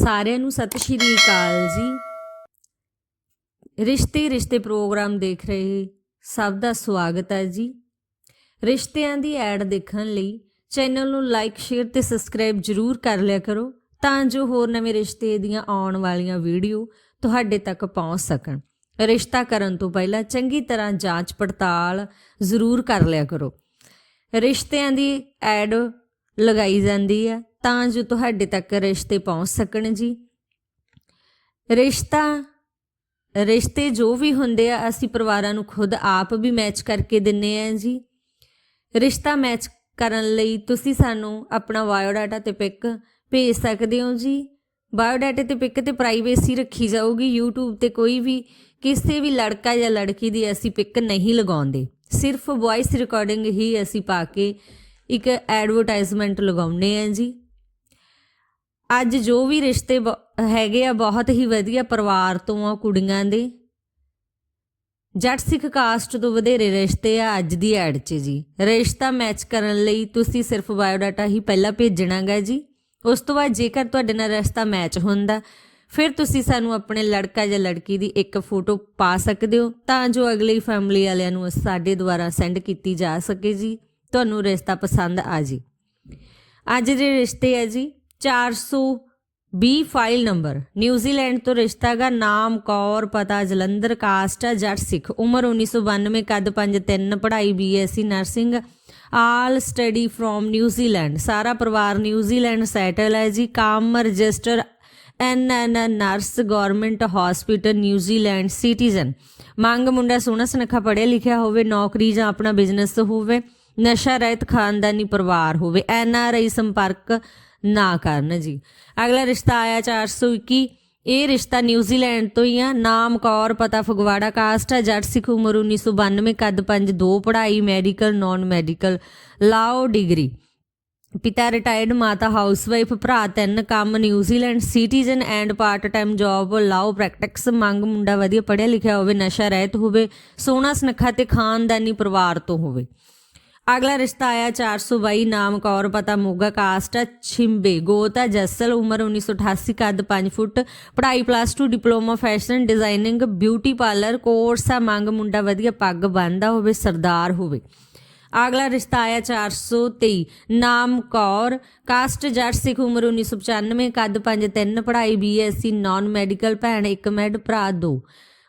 ਸਾਰਿਆਂ ਨੂੰ ਸਤਿ ਸ਼੍ਰੀ ਅਕਾਲ ਜੀ। ਰਿਸ਼ਤੇ ਰਿਸ਼ਤੇ ਪ੍ਰੋਗਰਾਮ ਦੇਖ ਰਹੇ ਸਭ ਦਾ ਸਵਾਗਤ ਹੈ ਜੀ। ਰਿਸ਼ਤਿਆਂ ਦੀ ਐਡ ਦੇਖਣ ਲਈ ਚੈਨਲ ਨੂੰ ਲਾਈਕ, ਸ਼ੇਅਰ ਤੇ ਸਬਸਕ੍ਰਾਈਬ ਜਰੂਰ ਕਰ ਲਿਆ ਕਰੋ ਤਾਂ ਜੋ ਹੋਰ ਨਵੇਂ ਰਿਸ਼ਤੇ ਦੀਆਂ ਆਉਣ ਵਾਲੀਆਂ ਵੀਡੀਓ ਤੁਹਾਡੇ ਤੱਕ ਪਹੁੰਚ ਸਕਣ। ਰਿਸ਼ਤਾ ਕਰਨ ਤੋਂ ਪਹਿਲਾਂ ਚੰਗੀ ਤਰ੍ਹਾਂ ਜਾਂਚ ਪੜਤਾਲ ਜ਼ਰੂਰ ਕਰ ਲਿਆ ਕਰੋ। ਰਿਸ਼ਤਿਆਂ ਦੀ ਐਡ ਲਗਾਈ ਜਾਂਦੀ ਹੈ। ਤਾਂ ਜੋ ਤੁਹਾਡੇ ਤੱਕ ਰਿਸ਼ਤੇ ਪਹੁੰਚ ਸਕਣ ਜੀ। ਰਿਸ਼ਤਾ, ਰਿਸ਼ਤੇ ਜੋ ਵੀ ਹੁੰਦੇ ਆ, ਅਸੀਂ ਪਰਿਵਾਰਾਂ ਨੂੰ ਖੁਦ ਆਪ ਵੀ ਮੈਚ ਕਰਕੇ ਦਿੰਨੇ ਆ ਜੀ। ਰਿਸ਼ਤਾ ਮੈਚ ਕਰਨ ਲਈ ਤੁਸੀਂ ਸਾਨੂੰ ਆਪਣਾ ਬਾਇਓਡਾਟਾ ਤੇ ਪਿਕ ਭੇਜ ਸਕਦੇ ਹੋ ਜੀ। ਬਾਇਓਡਾਟਾ ਤੇ ਪਿਕ ਤੇ ਪ੍ਰਾਈਵੇਸੀ ਰੱਖੀ ਜਾਊਗੀ। YouTube ਤੇ ਕੋਈ ਵੀ, ਕਿਸੇ ਵੀ ਲੜਕਾ ਜਾਂ ਲੜਕੀ ਦੀ ਅਸੀਂ ਪਿਕ ਨਹੀਂ ਲਗਾਉਂਦੇ। ਸਿਰਫ ਵੌਇਸ ਰਿਕਾਰਡਿੰਗ ਹੀ ਅਸੀਂ ਪਾ ਕੇ ਇੱਕ ਐਡਵਰਟਾਈਜ਼ਮੈਂਟ ਲਗਾਉਂਦੇ ਆ ਜੀ। ਅੱਜ ਜੋ ਵੀ ਰਿਸ਼ਤੇ ਬ- ਹੈਗੇ ਆ, ਬਹੁਤ ਹੀ ਵਧੀਆ ਪਰਿਵਾਰ ਤੋਂ ਆ ਕੁੜੀਆਂ ਦੇ। ਜੱਟ ਸਿੱਖ ਕਾਸਟ ਤੋਂ ਵਧੇਰੇ ਰਿਸ਼ਤੇ ਆ ਅੱਜ ਦੀ ਐਡ 'ਚ ਜੀ। ਰਿਸ਼ਤਾ ਮੈਚ ਕਰਨ ਲਈ ਤੁਸੀਂ ਸਿਰਫ ਬਾਇਓਡਾਟਾ ਹੀ ਪਹਿਲਾਂ ਭੇਜਣਾਗਾ ਜੀ। ਉਸ ਤੋਂ ਬਾਅਦ ਜੇਕਰ ਤੁਹਾਡੇ ਨਾਲ ਰਿਸ਼ਤਾ ਮੈਚ ਹੁੰਦਾ, ਫਿਰ ਤੁਸੀਂ ਸਾਨੂੰ ਆਪਣੇ ਲੜਕਾ ਜਾਂ ਲੜਕੀ ਦੀ ਇੱਕ ਫੋਟੋ ਪਾ ਸਕਦੇ ਹੋ, ਤਾਂ ਜੋ ਅਗਲੀ ਫੈਮਿਲੀ ਵਾਲਿਆਂ ਨੂੰ ਸਾਡੇ ਦੁਆਰਾ ਸੈਂਡ ਕੀਤੀ ਜਾ ਸਕੇ ਜੀ। ਤੁਹਾਨੂੰ ਰਿਸ਼ਤਾ ਪਸੰਦ ਆ ਜੀ। ਅੱਜ ਦੇ ਰਿਸ਼ਤੇ ਆ ਜੀ। 420 ਫਾਈਲ ਨੰਬਰ। ਨਿਊਜ਼ੀਲੈਂਡ ਤੋਂ ਰਿਸ਼ਤਾ ਦਾ ਨਾਮ, ਕੌਰ, ਪਤਾ, ਜਲੰਧਰ, ਕਾਸਟ ਹੈ ਜੱਟ ਸਿੱਖ। ਉਮਰ 1992 ਕੱਦ 5'3 ਪੜ੍ਹਾਈ BSc nursing. All study from New Zealand ਸਾਰਾ ਪਰਿਵਾਰ ਨਿਊਜ਼ੀਲੈਂਡ ਸੈਟਲ ਹੈ ਜੀ। ਕਾਮ register N N nurse government hospital New Zealand citizen. ਮੰਗ ਮੁੰਡਾ ਸੋਹਣਾ ਸੁਨੱਖਾ ਪੜ੍ਹਿਆ ਲਿਖਿਆ ਹੋਵੇ, ਨੌਕਰੀ ਜਾਂ ਆਪਣਾ ਬਿਜ਼ਨਸ ਹੋਵੇ, ਨਸ਼ਾ ਰਹਿਤ ਖਾਨਦਾਨੀ ਪਰਿਵਾਰ ਹੋਵੇ। ਐਨ ਆਰ ਆਈ ਸੰਪਰਕ ਨਾ ਕਰਨ ਜੀ। ਅਗਲਾ ਰਿਸ਼ਤਾ ਆਇਆ 421 ਇਹ ਰਿਸ਼ਤਾ ਨਿਊਜ਼ੀਲੈਂਡ ਤੋਂ ਹੀ ਆ। ਨਾਮ ਕੌਰ, ਪਤਾ ਫਗਵਾੜਾ ਕਾਸਟ ਹੈ ਜੱਟ ਸਿੱਖ ਉਮਰ 1992 ਕੱਦ 5 ਦੋ ਪੜ੍ਹਾਈ, medical, non medical, law degree. ਪਿਤਾ ਰਿਟਾਇਰਡ, ਮਾਤਾ ਹਾਊਸਵਾਈਫ, ਭਰਾ ਤਿੰਨ, ਕੰਮ New Zealand, citizen and part time job, law practice, ਮੰਗ ਮੁੰਡਾ ਵਧੀਆ ਪੜ੍ਹਿਆ ਲਿਖਿਆ ਹੋਵੇ, ਨਸ਼ਾ ਰਹਿਤ ਹੋਵੇ, ਸੋਹਣਾ ਸੁਨੱਖਾ ਤੇ ਖਾਨਦਾਨੀ ਪਰਿਵਾਰ ਤੋਂ ਹੋਵੇ। ਅਗਲਾ ਰਿਸ਼ਤਾ ਆਇਆ 422 ਨਾਮ ਕੌਰ ਪਤਾ ਮੋਗਾ ਕਾਸਟ ਆ, ਛਿੰਬੇ ਗੋਤਾ ਜੱਸਲ ਉਮਰ 1988 ਕੱਦ 5 ਫੁੱਟ ਪੜ੍ਹਾਈ plus 2 diploma fashion designing beauty parlour course ਆ ਮੰਗ ਮੁੰਡਾ ਵਧੀਆ ਪੱਗ ਬੰਨਦਾ ਹੋਵੇ ਸਰਦਾਰ ਹੋਵੇ। ਅਗਲਾ ਰਿਸ਼ਤਾ ਆਇਆ 423 ਨਾਮ ਕੌਰ ਕਾਸਟ ਜੱਟ ਸਿੱਖ ਉਮਰ 1995 ਕੱਦ 5'3 ਪੜ੍ਹਾਈ ਬੀਐਸਸੀ ਨਾਨ ਮੈਡੀਕਲ ਭੈਣ ਇੱਕ ਮੈਡ ਭਰਾ ਦੋ।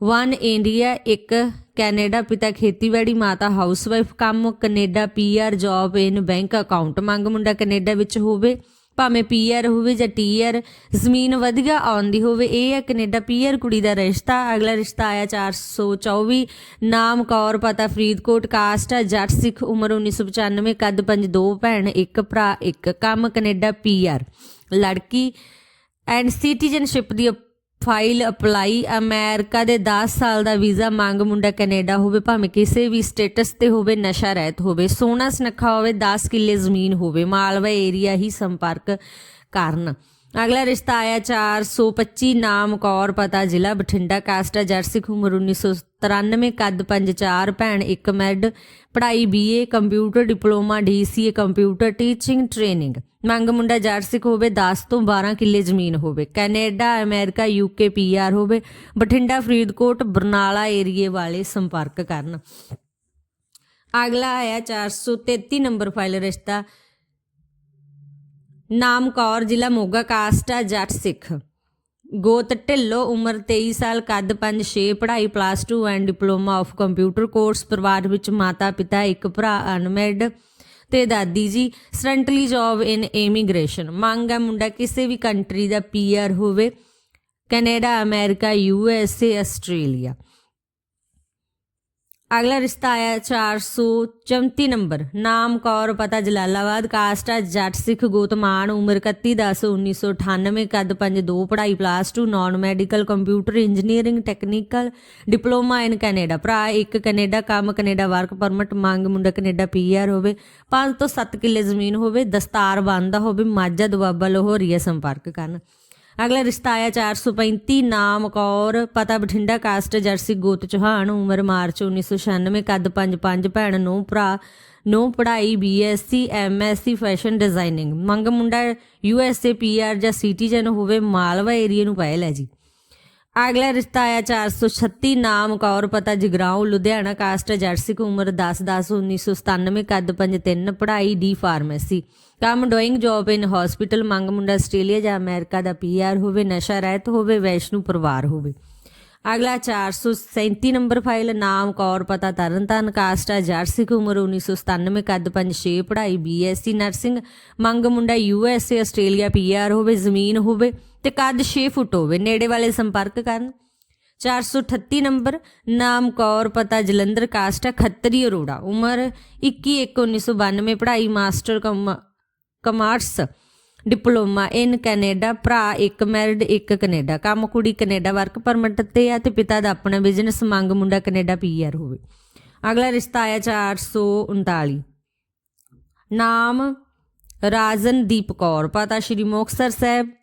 ਵਨ ਇੰਡੀਆ ਇੱਕ ਕੈਨੇਡਾ ਪਿਤਾ ਖੇਤੀਬਾੜੀ, ਮਾਤਾ ਹਾਊਸਵਾਈਫ ਕੰਮ Canada PR job in bank account ਮੰਗ ਮੁੰਡਾ ਕੈਨੇਡਾ ਵਿੱਚ ਹੋਵੇ, ਭਾਵੇਂ ਪੀਆਰ ਹੋਵੇ ਜਾਂ ਟੀਆਰ ਜ਼ਮੀਨ ਵਧੀਆ ਆਉਂਦੀ ਹੋਵੇ, ਇਹ ਹੈ ਕੈਨੇਡਾ ਪੀਆਰ ਕੁੜੀ ਦਾ ਰਿਸ਼ਤਾ। ਅਗਲਾ ਰਿਸ਼ਤਾ ਆਇਆ 424 ਨਾਮ ਕੌਰ, ਪਤਾ ਫਰੀਦਕੋਟ, ਕਾਸਟ ਹੈ, ਜੱਟ ਸਿੱਖ, ਉਮਰ 1995 ਕੱਦ 5 ਦੋ ਭੈਣ, ਇੱਕ ਭਰਾ, ਇੱਕ ਕੰਮ ਕੈਨੇਡਾ ਪੀਆਰ ਲੜਕੀ ਐਂਡ ਸਿਟੀਜ਼ਨਸ਼ਿਪ ਦੀ ਫਾਈਲ ਅਪਲਾਈ, ਅਮਰੀਕਾ ਦੇ 10 ਸਾਲ ਦਾ ਵੀਜ਼ਾ ਮੰਗ ਮੁੰਡਾ ਕੈਨੇਡਾ ਹੋਵੇ, ਭਾਵੇਂ ਕਿਸੇ ਵੀ ਸਟੇਟਸ ਤੇ ਹੋਵੇ, ਨਸ਼ਾ ਰਹਿਤ ਹੋਵੇ ਸੋਹਣਾ ਸੁਨੱਖਾ ਹੋਵੇ 10 ਕਿੱਲੇ ਜ਼ਮੀਨ ਹੋਵੇ, ਮਾਲਵਾ ਏਰੀਆ ਹੀ ਸੰਪਰਕ ਕਰਨ। ਅਗਲਾ ਰਿਸ਼ਤਾ ਆਇਆ 425 ਨਾਮ ਕੌਰ ਪਤਾ ਜ਼ਿਲ੍ਹਾ ਬਠਿੰਡਾ ਕਾਸਟਾ ਜੱਟ ਸਿੱਖ ਉਮਰ 1993 ਕੱਦ 54 ਭੈਣ ਇੱਕ ਮੈਡ ਪੜ੍ਹਾਈ BA computer diploma DCA computer teaching training ਮੰਗ ਮੁੰਡਾ ਜੱਟ ਸਿੱਖ ਹੋਵੇ 10 ਤੋਂ 12 ਕਿੱਲੇ ਜ਼ਮੀਨ ਹੋਵੇ ਕੈਨੇਡਾ ਅਮਰੀਕਾ ਯੂਕੇ ਪੀਆਰ ਹੋਵੇ ਬਠਿੰਡਾ ਫਰੀਦਕੋਟ ਬਰਨਾਲਾ ਏਰੀਏ ਵਾਲੇ ਸੰਪਰਕ ਕਰਨ ਅਗਲਾ ਆਇਆ 433 ਨੰਬਰ ਫਾਈਲ ਰਿਸ਼ਤਾ ਨਾਮ ਕੌਰ, ਜ਼ਿਲ੍ਹਾ ਮੋਗਾ, ਕਾਸਟ ਆ ਜੱਟ ਸਿੱਖ। ਗੋਤ ਢਿੱਲੋ, ਉਮਰ 23 ਸਾਲ, ਕੱਦ 5-6 ਪੜ੍ਹਾਈ plus 2 and diploma of computer course ਪਰਿਵਾਰ ਵਿੱਚ ਮਾਤਾ ਪਿਤਾ, ਇੱਕ ਭਰਾ ਅਨਮੈਡ ਤੇ ਦਾਦੀ ਜੀ ਸਰੰਟਲੀ ਜੌਬ ਇਨ ਇਮੀਗ੍ਰੇਸ਼ਨ ਮੰਗ ਹੈ ਮੁੰਡਾ ਕਿਸੇ ਵੀ ਕੰਟਰੀ ਦਾ ਪੀਆਰ ਹੋਵੇ, Canada, America U S A Australia. ਅਗਲਾ ਰਿਸ਼ਤਾ ਆਇਆ 434 ਨੰਬਰ। ਨਾਮ ਕੌਰ, ਪਤਾ ਜਲਾਲਾਬਾਦ, ਕਾਸਟ ਜੱਟ ਸਿੱਖ ਗੋਤਮਾਨ ਉਮਰ 31 10 1998 ਕੱਦ 5 2 ਪੜ੍ਹਾਈ plus 2 non medical computer engineering technical diploma in Canada ਭਰਾ ਇੱਕ ਕੈਨੇਡਾ ਕੰਮ ਕੈਨੇਡਾ ਵਰਕ ਪਰਮਿਟ ਮੰਗ ਮੁੰਡਾ ਕੈਨੇਡਾ ਪੀਆਰ ਹੋਵੇ। 5 ਤੋਂ 7 ਕਿੱਲੇ ਜ਼ਮੀਨ ਹੋਵੇ, ਦਸਤਾਰ ਬੰਨਦਾ ਹੋਵੇ, ਮਾਝਾ ਦੁਆਬਾ ਲਾਹੌਰੀਆ ਸੰਪਰਕ ਕਰਨ। ਅਗਲਾ ਰਿਸ਼ਤਾ ਆਇਆ 435 ਨਾਮ, ਕੌਰ, ਪਤਾ ਬਠਿੰਡਾ ਕਾਸਟ, ਜਰਸੀ ਗੋਤ ਚੌਹਾਨ ਉਮਰ, ਮਾਰਚ 1996 ਕੱਦ 5'5 ਭੈਣ ਨੂੰ ਭਰਾ ਨੋ ਪੜ੍ਹਾਈ, ਬੀਐਸਸੀ, ਐਮਐਸਸੀ, ਫੈਸ਼ਨ ਡਿਜ਼ਾਈਨਿੰਗ। ਮੰਗ ਮੁੰਡਾ ਯੂਐਸਏ ਪੀਆਰ ਜਾਂ ਸਿਟੀਜ਼ਨ ਹੋਵੇ, ਮਾਲਵਾ ਏਰੀਆ ਨੂੰ ਪਾਇਲ ਹੈ ਜੀ। ਅਗਲਾ ਰਿਸ਼ਤਾ ਆਇਆ 436 ਨਾਮ ਕੌਰ, ਪਤਾ ਜਗਰਾਉਂ, ਲੁਧਿਆਣਾ, ਕਾਸਟ, ਜਰਸੀ ਉਮਰ 10 10 1997 ਕੱਦ 5'3 ਪੜ੍ਹਾਈ ਡੀ ਫਾਰਮੇਸੀ। ਕੰਮ ਡੋਇੰਗ, ਜੌਬ ਇਨ ਹਸਪੀਟਲ ਮੰਗ ਮੁੰਡਾ ਆਸਟ੍ਰੇਲੀਆ ਜਾਂ ਅਮਰੀਕਾ ਦਾ ਪੀਆਰ ਹੋਵੇ, ਨਸ਼ਾ ਰਹਿਤ ਹੋਵੇ, ਵੈਸ਼ਨੂ ਪਰਿਵਾਰ ਹੋਵੇ। ਅਗਲਾ 437 ਨੰਬਰ ਫਾਈਲ, ਨਾਮ ਕੌਰ, ਪਤਾ ਤਰਨਤਾਰਨ ਕਾਸਟ ਆ ਜਰਸੀ ਉਮਰ 1997 ਕੱਦ 5'6 ਪੜ੍ਹਾਈ ਬੀਐਸਸੀ ਨਰਸਿੰਗ, ਮੰਗ ਮੁੰਡਾ ਯੂਐਸਏ ਆਸਟ੍ਰੇਲੀਆ ਪੀਆਰ ਹੋਵੇ, ਜ਼ਮੀਨ ਹੋਵੇ। ਤੇ ਕੱਦ 6 ਫੁੱਟ ਹੋਵੇ। ਨੇੜੇ ਵਾਲੇ ਸੰਪਰਕ ਕਰਨ। 438 ਨੰਬਰ, ਨਾਮ ਕੌਰ, ਪਤਾ ਜਲੰਧਰ, ਕਾਸਟ ਹੈ ਖੱਤਰੀ ਅਰੋੜਾ। ਉਮਰ 21 1 1992 ਪੜ੍ਹਾਈ master com- commerce, diploma in Canada, ਭਰਾ ਇੱਕ, ਮੈਰਿਡ ਇੱਕ ਕੈਨੇਡਾ। ਕੰਮ ਕੁੜੀ ਕੈਨੇਡਾ, ਵਰਕ ਪਰਮਿਟ ਤੇ ਆ ਤੇ ਪਿਤਾ ਦਾ ਆਪਣਾ ਬਿਜ਼ਨਸ, ਮੰਗ ਮੁੰਡਾ ਕੈਨੇਡਾ ਪੀਆਰ ਹੋਵੇ। ਅਗਲਾ ਰਿਸ਼ਤਾ ਆਇਆ 439 ਨਾਮ ਰਾਜਨਦੀਪ ਕੌਰ, ਪਤਾ ਸ਼੍ਰੀ ਮੁਕਤਸਰ ਸਾਹਿਬ।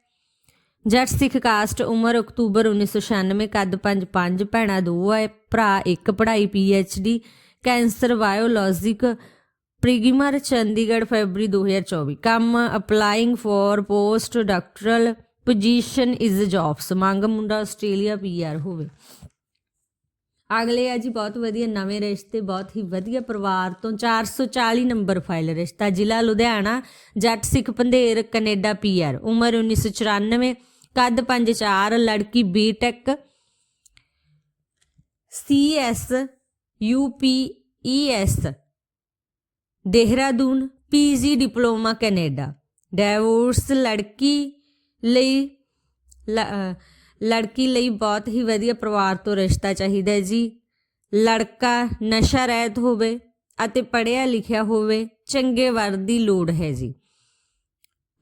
ਜੱਟ ਸਿੱਖ ਕਾਸਟ ਉਮਰ ਅਕਤੂਬਰ 1996 ਕੱਦ 5-5 ਭੈਣਾਂ ਦੋ ਹੈ ਭਰਾ ਇੱਕ, ਪੜ੍ਹਾਈ ਡੀ, ਕੈਂਸਰ, ਬਾਇਓਲੋਜਿਕ ਪ੍ਰਿਗਮਰ ਚੰਡੀਗੜ੍ਹ ਫੈਬਰੀ 2024 ਕੰਮ applying for post doctoral position is jobs. ਮੰਗ ਮੁੰਡਾ ਆਸਟ੍ਰੇਲੀਆ ਪੀਆਰ ਹੋਵੇ। ਅਗਲੇ ਆ ਜੀ, ਬਹੁਤ ਵਧੀਆ ਨਵੇਂ ਰਿਸ਼ਤੇ, ਬਹੁਤ ਹੀ ਵਧੀਆ ਪਰਿਵਾਰ ਤੋਂ 440 ਨੰਬਰ ਫਾਈਲ ਰਿਸ਼ਤਾ। ਜ਼ਿਲ੍ਹਾ ਲੁਧਿਆਣਾ, ਜੱਟ ਸਿੱਖ ਪੰਧੇਰ ਕੈਨੇਡਾ ਪੀਆਰ ਉਮਰ 1994 ਕੱਦ 5'4 ਲੜਕੀ BTech CS UPES Dehradun PG diploma Canada. Divorce ਲੜਕੀ ਲਈ, ਲ- ਲੜਕੀ ਲਈ ਬਹੁਤ ਹੀ ਵਧੀਆ ਪਰਿਵਾਰ ਤੋਂ ਰਿਸ਼ਤਾ ਚਾਹੀਦਾ ਜੀ। ਲੜਕਾ ਨਸ਼ਾ ਰਹਿਤ ਹੋਵੇ ਅਤੇ ਪੜ੍ਹਿਆ ਲਿਖਿਆ ਹੋਵੇ, ਚੰਗੇ ਵਰ ਦੀ ਲੋੜ ਹੈ ਜੀ।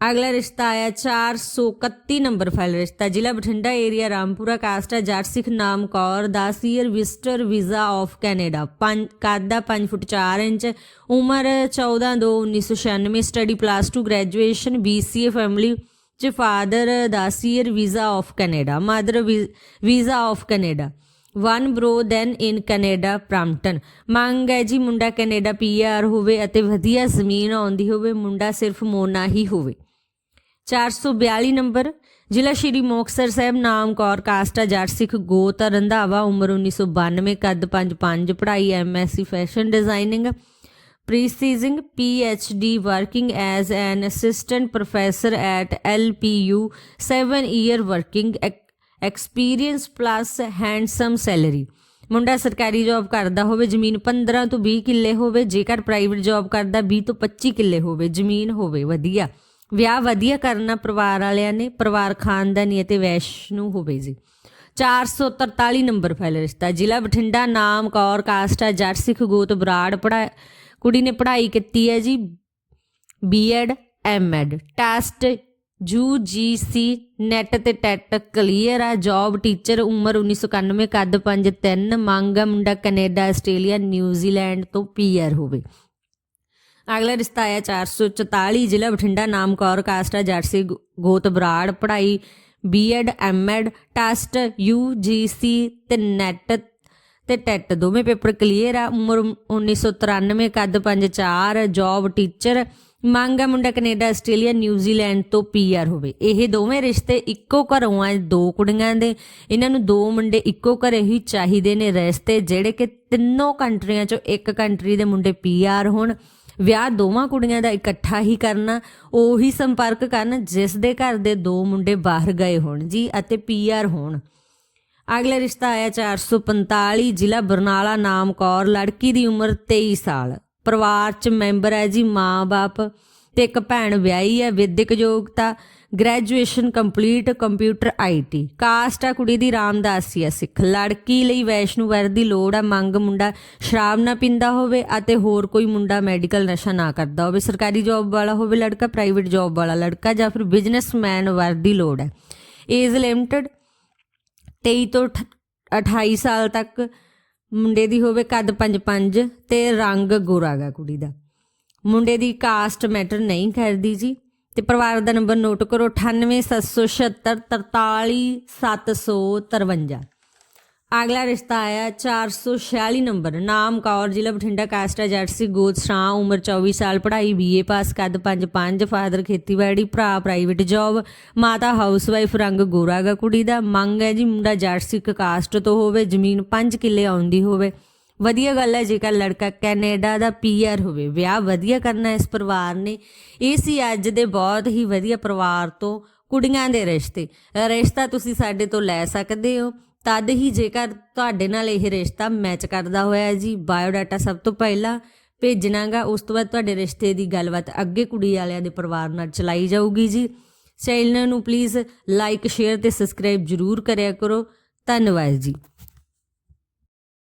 ਅਗਲਾ ਰਿਸ਼ਤਾ ਆਇਆ 431 ਨੰਬਰ ਫਾਈਲ ਰਿਸ਼ਤਾ। ਜ਼ਿਲ੍ਹਾ ਬਠਿੰਡਾ ਏਰੀਆ ਰਾਮਪੁਰਾ ਕਾਸਟਾ ਜੱਟ ਸਿੱਖ ਨਾਮ Kaur 10 year visitor visa of Canada. ਪੰਜ, ਕਾਦਾ 5 ਫੁੱਟ 4 ਇੰਚ, ਉਮਰ 14 2 1996 study plus 2 graduation BCA family ਚ father 10 year visa of Canada mother visa of Canada. One bro then in Canada Brampton ਮੰਗ ਹੈ ਜੀ ਮੁੰਡਾ ਕੈਨੇਡਾ ਪੀਆਰ ਹੋਵੇ ਅਤੇ ਵਧੀਆ ਜ਼ਮੀਨ ਆਉਂਦੀ ਹੋਵੇ, ਮੁੰਡਾ ਸਿਰਫ ਮੋਨਾ ਹੀ ਹੋਵੇ। 442 ਨੰਬਰ। ਜ਼ਿਲ੍ਹਾ ਸ਼੍ਰੀ ਮੁਕਤਸਰ ਸਾਹਿਬ ਨਾਮ ਕੌਰ, ਕਾਸਟਾ ਜੱਟ ਸਿੱਖ ਗੋਤ ਰੰਧਾਵਾ, ਉਮਰ 1992 ਕੱਦ 5'5 ਪੜ੍ਹਾਈ MSc fashion designing pursuing PhD working as an assistant professor at LPU 7 year working ex- experience plus handsome salary ਮੁੰਡਾ ਸਰਕਾਰੀ ਜੌਬ ਕਰਦਾ ਹੋਵੇ, ਜ਼ਮੀਨ 15 ਤੋਂ 20 ਕਿੱਲੇ ਹੋਵੇ, ਜੇਕਰ ਪ੍ਰਾਈਵੇਟ ਜੌਬ ਕਰਦਾ 20 ਤੋਂ 25 ਕਿੱਲੇ ਹੋਵੇ, ਜ਼ਮੀਨ ਹੋਵੇ, ਵਧੀਆ। ਵਿਆਹ ਵਧੀਆ ਕਰਨਾ ਪਰਿਵਾਰ ਵਾਲਿਆਂ ਨੇ, ਪਰਿਵਾਰ ਖਾਨਦਾਨੀ ਅਤੇ ਵੈਸ਼ਨੂ ਹੋਵੇ ਜੀ। 443 ਨੰਬਰ ਫਾਈਲ ਰਿਸ਼ਤਾ, ਜ਼ਿਲ੍ਹਾ ਬਠਿੰਡਾ, ਨਾਮ ਕੌਰ, ਕਾਸਟਾ ਜੱਟ, ਸਿੱਖ, ਗੋਤ, ਬਰਾੜ ਪੜਾ ਕੁੜੀ ਨੇ ਪੜ੍ਹਾਈ ਕੀਤੀ ਹੈ ਜੀ BEd MEd test UGC NET ਤੇ ਟੈਟ ਕਲੀਅਰ ਆ ਜੌਬ ਟੀਚਰ, ਉਮਰ 1991 ਕੱਦ 5'3 ਮੰਗ ਆ ਮੁੰਡਾ ਕੈਨੇਡਾ, ਆਸਟ੍ਰੇਲੀਆ, ਨਿਊਜ਼ੀਲੈਂਡ ਤੋਂ ਪੀਆਰ ਹੋਵੇ। ਅਗਲਾ ਰਿਸ਼ਤਾ ਆਇਆ 444 ਜ਼ਿਲ੍ਹਾ ਬਠਿੰਡਾ, ਨਾਮ ਕੌਰ, ਕਾਸਟਾ, ਜਰਸੀ ਗੋਤ ਬਰਾੜ, ਪੜ੍ਹਾਈ ਬੀਐਡ ਐਮਐਡ ਟੈਸਟ ਯੂਜੀਸੀ ਤੇ ਨੈਟ ਤੇ ਟੈਟ, ਦੋਵੇਂ ਪੇਪਰ ਕਲੀਅਰ ਆ। ਉਮਰ 1993 ਕੱਦ 5'4 ਜੌਬ ਟੀਚਰ ਮੰਗ ਆ ਮੁੰਡਾ ਕੈਨੇਡਾ, ਆਸਟ੍ਰੇਲੀਆ ਨਿਊਜ਼ੀਲੈਂਡ ਤੋਂ ਪੀਆਰ ਹੋਵੇ। ਇਹ ਦੋਵੇਂ ਰਿਸ਼ਤੇ ਇੱਕੋ ਘਰੋਂ ਆ, ਦੋ ਕੁੜੀਆਂ ਦੇ। ਇਹਨਾਂ ਨੂੰ ਦੋ ਮੁੰਡੇ ਇੱਕੋ ਘਰੇ ਹੀ ਚਾਹੀਦੇ ਨੇ। ਰਿਸ਼ਤੇ ਜਿਹੜੇ ਕਿ ਤਿੰਨੋਂ ਕੰਟਰੀਆਂ ਚੋਂ ਇੱਕ ਕੰਟਰੀ ਦੇ ਮੁੰਡੇ ਪੀਆਰ ਹੋਣ। ਵਿਆਹ ਦੋਵਾਂ ਕੁੜੀਆਂ ਦਾ ਇਕੱਠਾ ਹੀ ਕਰਨਾ, ਉਹੀ ਸੰਪਰਕ ਕਰਨ ਜਿਸ ਦੇ ਘਰ ਦੇ ਦੋ ਮੁੰਡੇ ਬਾਹਰ ਗਏ ਹੋਣ ਜੀ ਅਤੇ ਪੀਆਰ ਹੋਣ। ਅਗਲਾ ਰਿਸ਼ਤਾ ਆਇਆ 445 ਜ਼ਿਲ੍ਹਾ ਬਰਨਾਲਾ, ਨਾਮ ਕੌਰ, ਲੜਕੀ ਦੀ ਉਮਰ 23 ਸਾਲ। ਪਰਿਵਾਰ ਚ ਮੈਂਬਰ ਹੈ ਜੀ ਮਾਂ-ਬਾਪ ਤੇ ਇੱਕ ਭੈਣ ਵਿਆਹੀ ਹੈ, ਵਿਦਿਅਕ ਯੋਗਤਾ graduation complete computer IT caste ਆ ਕੁੜੀ ਦੀ ਰਾਮਦਾਸੀ ਆ ਸਿੱਖ। ਲੜਕੀ ਲਈ ਵੈਸ਼ਨੂ ਵਰ ਦੀ ਲੋੜ ਆ, ਮੰਗ ਮੁੰਡਾ ਸ਼ਰਾਬ ਨਾ ਪੀਂਦਾ ਹੋਵੇ ਅਤੇ ਹੋਰ ਕੋਈ ਮੁੰਡਾ ਮੈਡੀਕਲ ਨਸ਼ਾ ਨਾ ਕਰਦਾ ਹੋਵੇ। ਸਰਕਾਰੀ ਜੌਬ ਵਾਲਾ ਹੋਵੇ, ਲੜਕਾ ਪ੍ਰਾਈਵੇਟ ਜੌਬ ਵਾਲਾ ਲੜਕਾ ਜਾਂ ਫਿਰ ਬਿਜ਼ਨਸਮੈਨ ਵਰ ਦੀ ਲੋੜ ਹੈ। ਏਜ ਲਿਮਟਡ 23 ਤੋਂ ਅਠ- 28 ਸਾਲ ਤੱਕ ਮੁੰਡੇ ਦੀ ਹੋਵੇ, ਕੱਦ 5'5 ਤੇ ਰੰਗ ਗੋਰਾ ਗਾ ਕੁੜੀ ਦਾ। ਮੁੰਡੇ ਦੀ ਕਾਸਟ ਮੈਟਰ ਨਹੀਂ ਕਰਦੀ ਜੀ। ਤੇ ਪਰਿਵਾਰ ਦਾ ਨੰਬਰ ਨੋਟ ਕਰੋ 9877433753 ਅਗਲਾ ਰਿਸ਼ਤਾ ਆਇਆ 446 ਨੰਬਰ। ਨਾਮ ਕੌਰ, ਜ਼ਿਲ੍ਹਾ ਬਠਿੰਡਾ, ਕਾਸਟਾ ਜਰਸੀ ਗੋਤ ਸ਼ਾਂ ਉਮਰ 24 ਸਾਲ, ਪੜ੍ਹਾਈ ਬੀਏ ਪਾਸ ਕੱਦ 5-5 ਫਾਦਰ ਖੇਤੀਬਾੜੀ, ਭਰਾ ਪ੍ਰਾਈਵੇਟ ਜੌਬ ਮਾਤਾ ਹਾਊਸਵਾਈਫ ਰੰਗ ਗੋਰਾਗਾ ਕੁੜੀ ਦਾ। ਮੰਗ ਹੈ ਜੀ ਮੁੰਡਾ ਜਰਸੀ ਕਾਸਟ ਤੋਂ ਹੋਵੇ, ਜ਼ਮੀਨ 5 ਕਿੱਲੇ ਆਉਂਦੀ ਹੋਵੇ। ਵਧੀਆ ਗੱਲ ਹੈ, ਜੇਕਰ ਲੜਕਾ ਕੈਨੇਡਾ ਦਾ ਪੀਆਰ ਹੋਵੇ, ਵਿਆਹ ਵਧੀਆ ਕਰਨਾ ਇਸ ਪਰਿਵਾਰ ਨੇ। ਇਹ ਸੀ ਅੱਜ ਦੇ ਬਹੁਤ ਹੀ ਵਧੀਆ ਪਰਿਵਾਰ ਤੋਂ ਕੁੜੀਆਂ ਦੇ ਰਿਸ਼ਤੇ। ਰਿਸ਼ਤਾ ਤੁਸੀਂ ਸਾਡੇ ਤੋਂ ਲੈ ਸਕਦੇ ਹੋ। ਤਦ ਹੀ ਜੇਕਰ ਤੁਹਾਡੇ ਨਾਲ ਇਹ ਰਿਸ਼ਤਾ ਮੈਚ ਕਰਦਾ ਹੋਇਆ ਜੀ, ਬਾਇਓਡਾਟਾ ਸਭ ਤੋਂ ਪਹਿਲਾਂ ਭੇਜਣਾਗਾ, ਉਸ ਤੋਂ ਬਾਅਦ ਤੁਹਾਡੇ ਰਿਸ਼ਤੇ ਦੀ ਗੱਲਬਾਤ ਅੱਗੇ ਕੁੜੀ ਵਾਲਿਆਂ ਦੇ ਪਰਿਵਾਰ ਨਾਲ ਚਲਾਈ ਜਾਊਗੀ ਜੀ। ਚੈਨਲ ਨੂੰ ਪਲੀਜ਼ ਲਾਈਕ ਸ਼ੇਅਰ ਤੇ ਸਬਸਕ੍ਰਾਈਬ ਜਰੂਰ ਕਰਿਆ ਕਰੋ। ਧੰਨਵਾਦ ਜੀ।